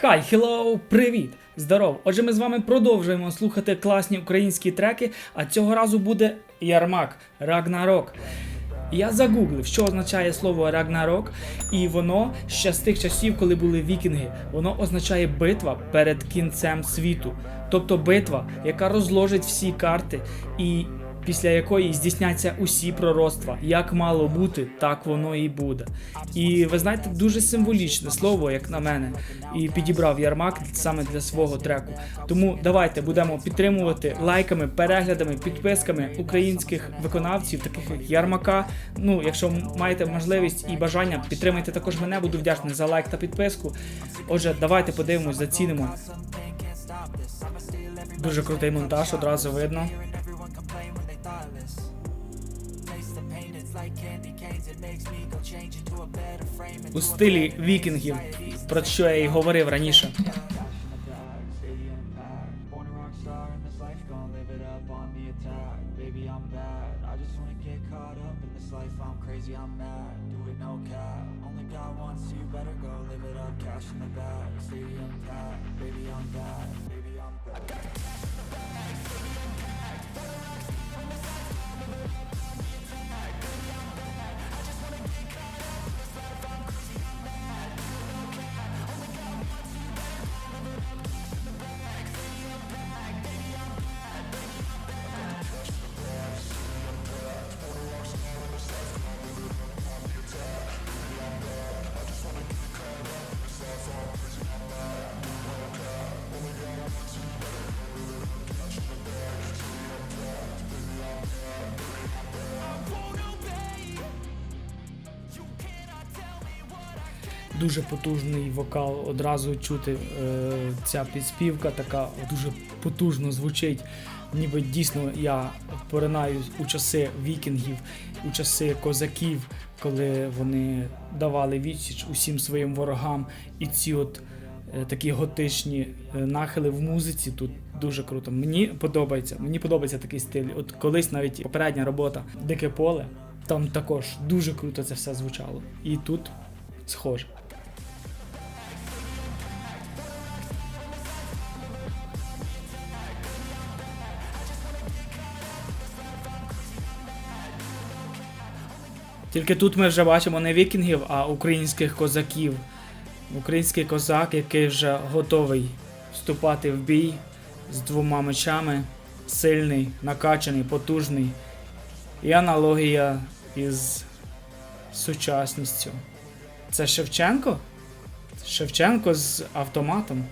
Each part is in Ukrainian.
Хай, хеллоу, привіт! Здоров! Отже, ми з вами продовжуємо слухати класні українські треки, а цього разу буде Ярмак Рагнарок. Я загуглив, що означає слово Рагнарок, і воно ще з тих часів, коли були вікінги, воно означає битва перед кінцем світу. Тобто битва, яка розложить всі карти і після якої здійсняться усі пророцтва. Як мало бути, так воно і буде. І ви знаєте, дуже символічне слово, як на мене, і підібрав Ярмак саме для свого треку. Тому давайте будемо підтримувати лайками, переглядами, підписками українських виконавців, таких як Ярмака. Ну, якщо маєте можливість і бажання, підтримайте також мене, буду вдячний за лайк та підписку. Отже, давайте подивимось, зацінимо. Дуже крутий монтаж, одразу видно. У стилі вікінгів, про що я і говорив раніше. Only one, so you better go live it up. Cash in the bag, stadium Дуже потужний вокал, одразу чути е, ця підспівка така дуже потужно звучить. Ніби дійсно я поринаю у часи вікінгів, у часи козаків, коли вони давали відсіч усім своїм ворогам. І ці от е, такі готичні е, нахили в музиці тут дуже круто. Мені подобається, мені подобається такий стиль. От колись навіть попередня робота Дике поле, там також дуже круто це все звучало. І тут схоже. Тільки тут ми вже бачимо не вікінгів, а українських козаків. Український козак, який вже готовий вступати в бій з двома мечами, сильний, накачаний, потужний. І аналогія із сучасністю. Це Шевченко? Шевченко з автоматом.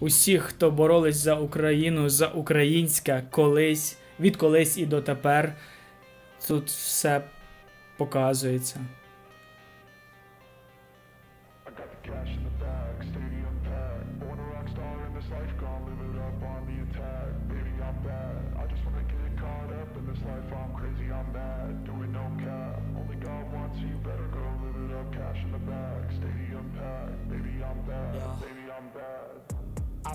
Усіх, хто боролись за Україну, за українське колись, від колись і дотепер, тут все показується.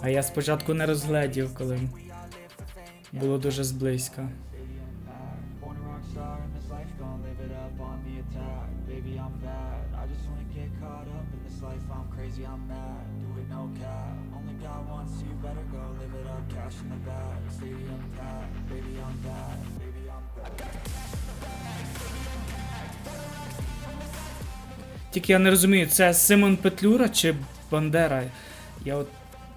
А я спочатку не розгледів, коли було дуже зблизька. Тільки я не розумію, це Симон Петлюра чи Бандера? Я от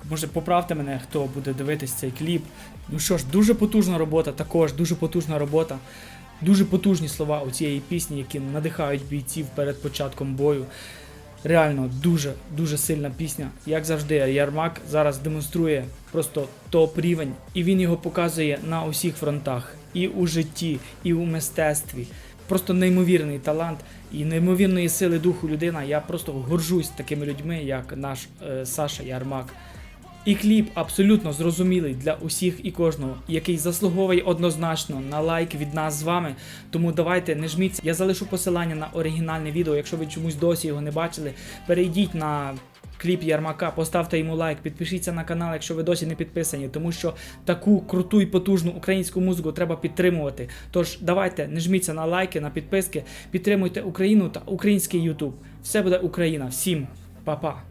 може поправте мене, хто буде дивитись цей кліп. Ну що ж, дуже потужна робота, також дуже потужна робота. Дуже потужні слова у цієї пісні, які надихають бійців перед початком бою. Реально дуже дуже сильна пісня. Як завжди, Ярмак зараз демонструє просто топ рівень, і він його показує на усіх фронтах, і у житті, і у мистецтві. Просто неймовірний талант і неймовірної сили духу людина. Я просто горжусь такими людьми, як наш е, Саша Ярмак. І кліп абсолютно зрозумілий для усіх і кожного, який заслуговує однозначно на лайк від нас з вами. Тому давайте не жміться. Я залишу посилання на оригінальне відео. Якщо ви чомусь досі його не бачили, перейдіть на кліп Ярмака, поставте йому лайк, підпишіться на канал, якщо ви досі не підписані, тому що таку круту і потужну українську музику треба підтримувати. Тож давайте не жміться на лайки, на підписки, підтримуйте Україну та український Ютуб. Все буде Україна. Всім па-па!